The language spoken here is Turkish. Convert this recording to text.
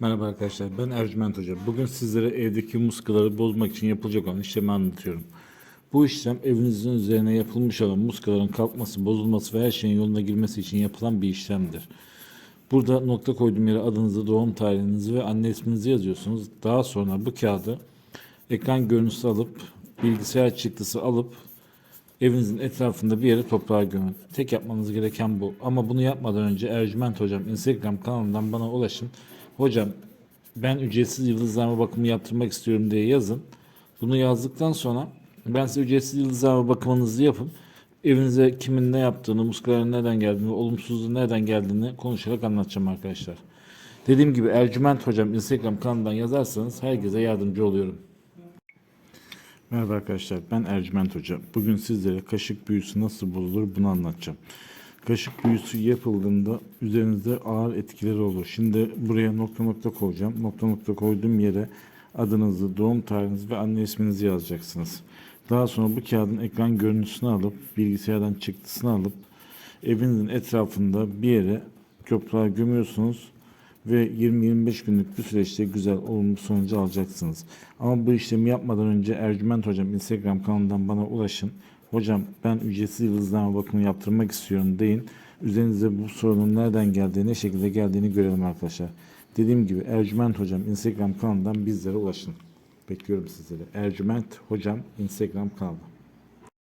Merhaba arkadaşlar, ben Ercüment Hoca. Bugün sizlere evdeki muskaları bozmak için yapılacak olan işlemi anlatıyorum. Bu işlem evinizin üzerine yapılmış olan muskaların kalkması, bozulması ve her şeyin yoluna girmesi için yapılan bir işlemdir. Burada nokta koyduğum yere adınızı, doğum tarihinizi ve anne isminizi yazıyorsunuz. Daha sonra bu kağıdı ekran görüntüsü alıp, bilgisayar çıktısı alıp evinizin etrafında bir yere toprağa gömün. Tek yapmanız gereken bu. Ama bunu yapmadan önce Ercüment Hocam Instagram kanalından bana ulaşın. Hocam ben ücretsiz yıldızlama bakımı yaptırmak istiyorum diye yazın. Bunu yazdıktan sonra ben size ücretsiz yıldızlama bakımınızı yapın. Evinize kimin ne yaptığını, muskaların nereden geldiğini, olumsuzluğun nereden geldiğini konuşarak anlatacağım arkadaşlar. Dediğim gibi Ercüment Hocam Instagram kanalından yazarsanız herkese yardımcı oluyorum. Merhaba arkadaşlar ben Ercüment Hoca. Bugün sizlere kaşık büyüsü nasıl bozulur bunu anlatacağım. Kaşık büyüsü yapıldığında üzerinizde ağır etkileri olur. Şimdi buraya nokta nokta koyacağım. Nokta nokta koyduğum yere adınızı, doğum tarihinizi ve anne isminizi yazacaksınız. Daha sonra bu kağıdın ekran görüntüsünü alıp bilgisayardan çıktısını alıp evinizin etrafında bir yere toprağa gömüyorsunuz ve 20-25 günlük bir süreçte güzel olumlu sonucu alacaksınız. Ama bu işlemi yapmadan önce Ercüment Hocam Instagram kanalından bana ulaşın. Hocam ben ücretsiz yıldızlama bakımı yaptırmak istiyorum deyin. Üzerinize bu sorunun nereden geldiğini, ne şekilde geldiğini görelim arkadaşlar. Dediğim gibi Ercüment Hocam Instagram kanalından bizlere ulaşın. Bekliyorum sizleri. Ercüment Hocam Instagram kanalı.